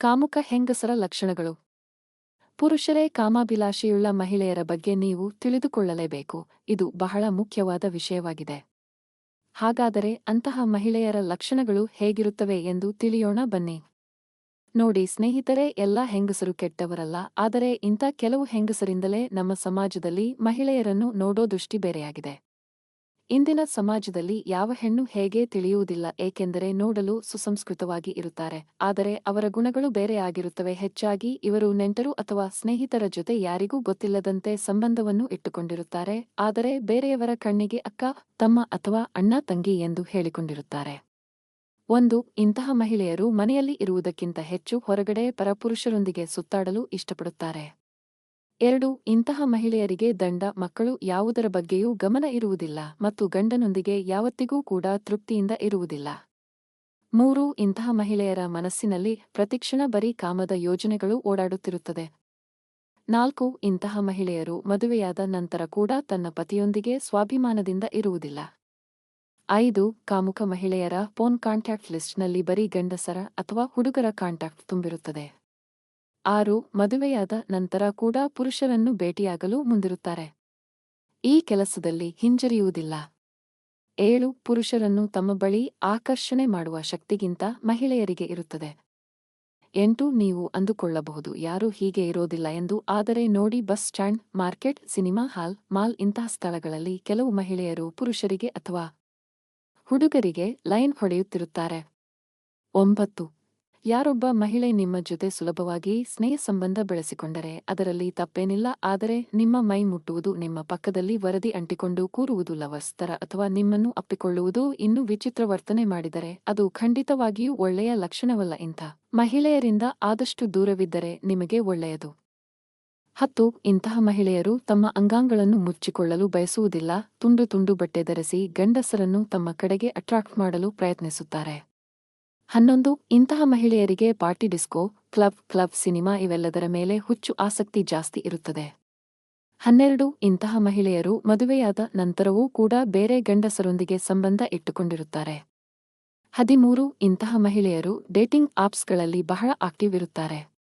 ಕಾಮುಕ ಹೆಂಗಸರ ಲಕ್ಷಣಗಳು. ಪುರುಷರೇ ಕಾಮಾಭಿಲಾಷೆಯುಳ್ಳ ಮಹಿಳೆಯರ ಬಗ್ಗೆ ನೀವು ತಿಳಿದುಕೊಳ್ಳಲೇಬೇಕು. ಇದು ಬಹಳ ಮುಖ್ಯವಾದ ವಿಷಯವಾಗಿದೆ. ಹಾಗಾದರೆ ಅಂತಹ ಮಹಿಳೆಯರ ಲಕ್ಷಣಗಳು ಹೇಗಿರುತ್ತವೆ ಎಂದು ತಿಳಿಯೋಣ ಬನ್ನಿ. ನೋಡಿ ಸ್ನೇಹಿತರೆ, ಎಲ್ಲ ಹೆಂಗಸರು ಕೆಟ್ಟವರಲ್ಲ. ಆದರೆ ಇಂಥ ಕೆಲವು ಹೆಂಗಸರಿಂದಲೇ ನಮ್ಮ ಸಮಾಜದಲ್ಲಿ ಮಹಿಳೆಯರನ್ನು ನೋಡೋ ದೃಷ್ಟಿ ಬೇರೆಯಾಗಿದೆ. ಇಂದಿನ ಸಮಾಜದಲ್ಲಿ ಯಾವ ಹೆಣ್ಣು ಹೇಗೆ ತಿಳಿಯುವುದಿಲ್ಲ ಏಕೆಂದರೆ ನೋಡಲು ಸುಸಂಸ್ಕೃತವಾಗಿ ಇರುತ್ತಾರೆ. ಆದರೆ ಅವರ ಗುಣಗಳು ಬೇರೆಯಾಗಿರುತ್ತವೆ ಹೆಚ್ಚಾಗಿ ಇವರು ನೆಂಟರು ಅಥವಾ ಸ್ನೇಹಿತರ ಜೊತೆ ಯಾರಿಗೂ ಗೊತ್ತಿಲ್ಲದಂತೆ ಸಂಬಂಧವನ್ನು ಇಟ್ಟುಕೊಂಡಿರುತ್ತಾರೆ. ಆದರೆ ಬೇರೆಯವರ ಕಣ್ಣಿಗೆ ಅಕ್ಕ, ತಮ್ಮ ಅಥವಾ ಅಣ್ಣ, ತಂಗಿ ಎಂದು ಹೇಳಿಕೊಂಡಿರುತ್ತಾರೆ. ಒಂದು, ಇಂತಹ ಮಹಿಳೆಯರು ಮನೆಯಲ್ಲಿ ಇರುವುದಕ್ಕಿಂತ ಹೆಚ್ಚು ಹೊರಗಡೆ ಪರಪುರುಷರೊಂದಿಗೆ ಸುತ್ತಾಡಲು ಇಷ್ಟಪಡುತ್ತಾರೆ. ಎರಡು, ಇಂತಹ ಮಹಿಳೆಯರಿಗೆ ದಂಡ, ಮಕ್ಕಳು ಯಾವುದರ ಬಗ್ಗೆಯೂ ಗಮನ ಇರುವುದಿಲ್ಲ ಮತ್ತು ಗಂಡನೊಂದಿಗೆ ಯಾವತ್ತಿಗೂ ಕೂಡ ತೃಪ್ತಿಯಿಂದ ಇರುವುದಿಲ್ಲ. ಮೂರು, ಇಂತಹ ಮಹಿಳೆಯರ ಮನಸ್ಸಿನಲ್ಲಿ ಪ್ರತಿಕ್ಷಣ ಬರೀ ಕಾಮದ ಯೋಜನೆಗಳು ಓಡಾಡುತ್ತಿರುತ್ತದೆ. ನಾಲ್ಕು, ಇಂತಹ ಮಹಿಳೆಯರು ಮದುವೆಯಾದ ನಂತರ ಕೂಡ ತನ್ನ ಪತಿಯೊಂದಿಗೆ ಸ್ವಾಭಿಮಾನದಿಂದ ಇರುವುದಿಲ್ಲ. ಐದು, ಕಾಮುಕ ಮಹಿಳೆಯರ ಫೋನ್ ಕಾಂಟ್ಯಾಕ್ಟ್ ಲಿಸ್ಟ್ನಲ್ಲಿ ಬರೀ ಗಂಡಸರ ಅಥವಾ ಹುಡುಗರ ಕಾಂಟ್ಯಾಕ್ಟ್ ತುಂಬಿರುತ್ತದೆ. ಆರು ಮದುವೆಯಾದ ನಂತರ ಕೂಡ ಪುರುಷರನ್ನು ಭೇಟಿಯಾಗಲು ಮುಂದಿರುತ್ತಾರೆ. ಈ ಕೆಲಸದಲ್ಲಿ ಹಿಂಜರಿಯುವುದಿಲ್ಲ. ಏಳು ಪುರುಷರನ್ನು ತಮ್ಮ ಬಳಿ ಆಕರ್ಷಣೆ ಮಾಡುವ ಶಕ್ತಿಗಿಂತ ಮಹಿಳೆಯರಿಗೆ ಇರುತ್ತದೆ. ಎಂಟು ನೀವು ಅಂದುಕೊಳ್ಳಬಹುದು, ಯಾರೂ ಹೀಗೆ ಇರೋದಿಲ್ಲ ಎಂದು ಆದರೆ ನೋಡಿ bus stand, market, cinema hall, mall ಇಂತಹ ಸ್ಥಳಗಳಲ್ಲಿ ಕೆಲವು ಮಹಿಳೆಯರು ಪುರುಷರಿಗೆ ಅಥವಾ ಹುಡುಗರಿಗೆ ಲೈನ್ ಹೊಡೆಯುತ್ತಿರುತ್ತಾರೆ. ಒಂಬತ್ತು ಯಾರೊಬ್ಬ ಮಹಿಳೆ ನಿಮ್ಮ ಜೊತೆ ಸುಲಭವಾಗಿ ಸ್ನೇಹ ಸಂಬಂಧ ಬೆಳೆಸಿಕೊಂಡರೆ ಅದರಲ್ಲಿ ತಪ್ಪೇನಿಲ್ಲ, ಆದರೆ ನಿಮ್ಮ ಮೈ ಮುಟ್ಟುವುದು ನಿಮ್ಮ ಪಕ್ಕದಲ್ಲಿ ವರದಿ ಅಂಟಿಕೊಂಡು ಕೂರುವುದು ಲವಸ್ತರ ಅಥವಾ ನಿಮ್ಮನ್ನು ಅಪ್ಪಿಕೊಳ್ಳುವುದು ಇನ್ನೂ ವಿಚಿತ್ರ ವರ್ತನೆ ಮಾಡಿದರೆ ಅದು ಖಂಡಿತವಾಗಿಯೂ ಒಳ್ಳೆಯ ಲಕ್ಷಣವಲ್ಲ ಇಂಥ. ಮಹಿಳೆಯರಿಂದ ಆದಷ್ಟು ದೂರವಿದ್ದರೆ ನಿಮಗೆ ಒಳ್ಳೆಯದು. ಹತ್ತು, ಇಂತಹ ಮಹಿಳೆಯರು ತಮ್ಮ ಅಂಗಾಂಗಳನ್ನು ಮುಚ್ಚಿಕೊಳ್ಳಲು ಬಯಸುವುದಿಲ್ಲ, ತುಂಡು ತುಂಡು ಬಟ್ಟೆ ಧರಿಸಿ ಗಂಡಸರನ್ನು ತಮ್ಮ ಕಡೆಗೆ ಅಟ್ರಾಕ್ಟ್ ಮಾಡಲು ಪ್ರಯತ್ನಿಸುತ್ತಾರೆ. ಹನ್ನೊಂದು, ಇಂತಹ ಮಹಿಳೆಯರಿಗೆ party disco, club club cinema ಇವೆಲ್ಲದರ ಮೇಲೆ ಹುಚ್ಚು ಆಸಕ್ತಿ ಜಾಸ್ತಿ ಇರುತ್ತದೆ. ಹನ್ನೆರಡು, ಇಂತಹ ಮಹಿಳೆಯರು ಮದುವೆಯಾದ ನಂತರವೂ ಕೂಡ ಬೇರೆ ಗಂಡಸರೊಂದಿಗೆ ಸಂಬಂಧ ಇಟ್ಟುಕೊಂಡಿರುತ್ತಾರೆ. ಹದಿಮೂರು, ಇಂತಹ ಮಹಿಳೆಯರು ಡೇಟಿಂಗ್ ಆಪ್ಸ್ಗಳಲ್ಲಿ ಬಹಳ ಆಕ್ಟಿವ್ ಇರುತ್ತಾರೆ.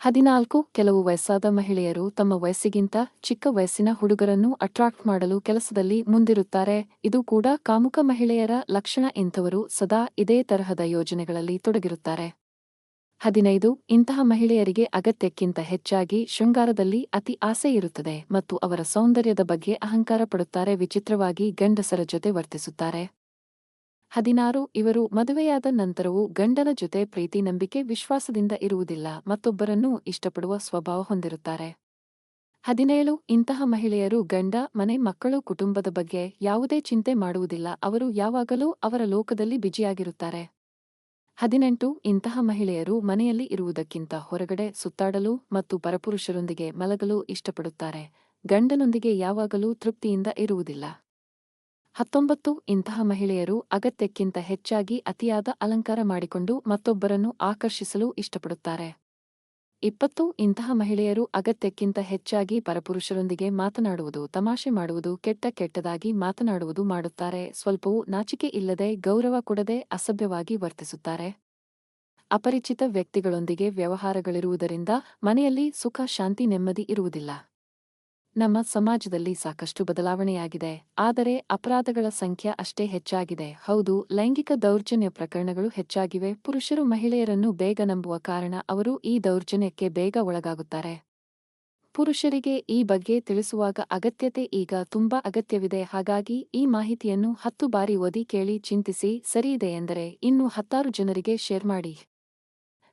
ಹದಿನಾಲ್ಕು, ಕೆಲವು ವಯಸ್ಸಾದ ಮಹಿಳೆಯರು ತಮ್ಮ ವಯಸ್ಸಿಗಿಂತ ಚಿಕ್ಕ ವಯಸ್ಸಿನ ಹುಡುಗರನ್ನು ಅಟ್ರಾಕ್ಟ್ ಮಾಡಲು ಕೆಲಸದಲ್ಲಿ ಮುಂದಿರುತ್ತಾರೆ. ಇದು ಕೂಡ ಕಾಮುಕ ಮಹಿಳೆಯರ ಲಕ್ಷಣ ಇಂಥವರು ಸದಾ ಇದೇ ತರಹದ ಯೋಜನೆಗಳಲ್ಲಿ ತೊಡಗಿರುತ್ತಾರೆ. ಹದಿನೈದು, ಇಂತಹ ಮಹಿಳೆಯರಿಗೆ ಅಗತ್ಯಕ್ಕಿಂತ ಹೆಚ್ಚಾಗಿ ಶೃಂಗಾರದಲ್ಲಿ ಅತಿ ಆಸೆ ಇರುತ್ತದೆ ಮತ್ತು ಅವರ ಸೌಂದರ್ಯದ ಬಗ್ಗೆ ಅಹಂಕಾರ ಪಡುತ್ತಾರೆ, ವಿಚಿತ್ರವಾಗಿ ಗಂಡಸರ ಜೊತೆ ವರ್ತಿಸುತ್ತಾರೆ. ಹದಿನಾರು, ಇವರು ಮದುವೆಯಾದ ನಂತರವೂ ಗಂಡನ ಜೊತೆ ಪ್ರೀತಿ, ನಂಬಿಕೆ, ವಿಶ್ವಾಸದಿಂದ ಇರುವುದಿಲ್ಲ, ಮತ್ತೊಬ್ಬರನ್ನೂ ಇಷ್ಟಪಡುವ ಸ್ವಭಾವ ಹೊಂದಿರುತ್ತಾರೆ. ಹದಿನೇಳು, ಇಂತಹ ಮಹಿಳೆಯರು ಗಂಡ, ಮನೆ, ಮಕ್ಕಳು, ಕುಟುಂಬದ ಬಗ್ಗೆ ಯಾವುದೇ ಚಿಂತೆ ಮಾಡುವುದಿಲ್ಲ, ಅವರು ಯಾವಾಗಲೂ ಅವರ ಲೋಕದಲ್ಲಿ ಬಿಜಿಯಾಗಿರುತ್ತಾರೆ. ಹದಿನೆಂಟು, ಇಂತಹ ಮಹಿಳೆಯರು ಮನೆಯಲ್ಲಿ ಇರುವುದಕ್ಕಿಂತ ಹೊರಗಡೆ ಸುತ್ತಾಡಲು ಮತ್ತು ಪರಪುರುಷರೊಂದಿಗೆ ಮಲಗಲು ಇಷ್ಟಪಡುತ್ತಾರೆ, ಗಂಡನೊಂದಿಗೆ ಯಾವಾಗಲೂ ತೃಪ್ತಿಯಿಂದ ಇರುವುದಿಲ್ಲ. ಹತ್ತೊಂಬತ್ತು ಇಂತಹ ಮಹಿಳೆಯರು ಅಗತ್ಯಕ್ಕಿಂತ ಹೆಚ್ಚಾಗಿ ಅತಿಯಾದ ಅಲಂಕಾರ ಮಾಡಿಕೊಂಡು ಮತ್ತೊಬ್ಬರನ್ನು ಆಕರ್ಷಿಸಲು ಇಷ್ಟಪಡುತ್ತಾರೆ. ಇಪ್ಪತ್ತು ಇಂತಹ ಮಹಿಳೆಯರು ಅಗತ್ಯಕ್ಕಿಂತ ಹೆಚ್ಚಾಗಿ ಪರಪುರುಷರೊಂದಿಗೆ ಮಾತನಾಡುವುದು, ತಮಾಷೆ ಮಾಡುವುದು, ಕೆಟ್ಟ ಕೆಟ್ಟದಾಗಿ ಮಾತನಾಡುವುದು ಮಾಡುತ್ತಾರೆ. ಸ್ವಲ್ಪವೂ ನಾಚಿಕೆ ಇಲ್ಲದೆ ಗೌರವ ಕೊಡದೆ ಅಸಭ್ಯವಾಗಿ ವರ್ತಿಸುತ್ತಾರೆ. ಅಪರಿಚಿತ ವ್ಯಕ್ತಿಗಳೊಂದಿಗೆ ವ್ಯವಹಾರಗಳಿರುವುದರಿಂದ ಮನೆಯಲ್ಲಿ ಸುಖ, ಶಾಂತಿ, ನೆಮ್ಮದಿ ಇರುವುದಿಲ್ಲ. ನಮ್ಮ ಸಮಾಜದಲ್ಲಿ ಸಾಕಷ್ಟು ಬದಲಾವಣೆಯಾಗಿದೆ. ಆದರೆ ಅಪರಾಧಗಳ ಸಂಖ್ಯೆ ಅಷ್ಟೇ ಹೆಚ್ಚಾಗಿದೆ. ಹೌದು, ಲೈಂಗಿಕ ದೌರ್ಜನ್ಯ ಪ್ರಕರಣಗಳು ಹೆಚ್ಚಾಗಿವೆ. ಪುರುಷರು ಮಹಿಳೆಯರನ್ನು ಬೇಗ ನಂಬುವ ಕಾರಣ ಅವರು ಈ ದೌರ್ಜನ್ಯಕ್ಕೆ ಬೇಗ ಒಳಗಾಗುತ್ತಾರೆ. ಪುರುಷರಿಗೆ ಈ ಬಗ್ಗೆ ತಿಳಿಸುವಾಗ ಅಗತ್ಯತೆ ಈಗ ತುಂಬಾ ಅಗತ್ಯವಿದೆ. ಹಾಗಾಗಿ ಈ ಮಾಹಿತಿಯನ್ನು ಹತ್ತು ಬಾರಿ ಓದಿ ಕೇಳಿ ಚಿಂತಿಸಿ ಸರಿಯಿದೆ ಎಂದರೆ ಇನ್ನು ಹತ್ತಾರು ಜನರಿಗೆ ಶೇರ್ ಮಾಡಿ.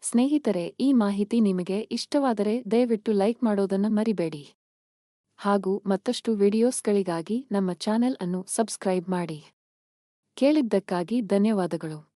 ಸ್ನೇಹಿತರೆ, ಈ ಮಾಹಿತಿ ನಿಮಗೆ ಇಷ್ಟವಾದರೆ ದಯವಿಟ್ಟು ಲೈಕ್ ಮಾಡೋದನ್ನ ಮರಿಬೇಡಿ. ಹಾಗೂ ಮತ್ತಷ್ಟು ವಿಡಿಯೋಸ್ಗಳಿಗಾಗಿ ನಮ್ಮ ಚಾನೆಲ್ ಅನ್ನು ಸಬ್ಸ್ಕ್ರೈಬ್ ಮಾಡಿ. ಕೇಳಿದ್ದಕ್ಕಾಗಿ ಧನ್ಯವಾದಗಳು.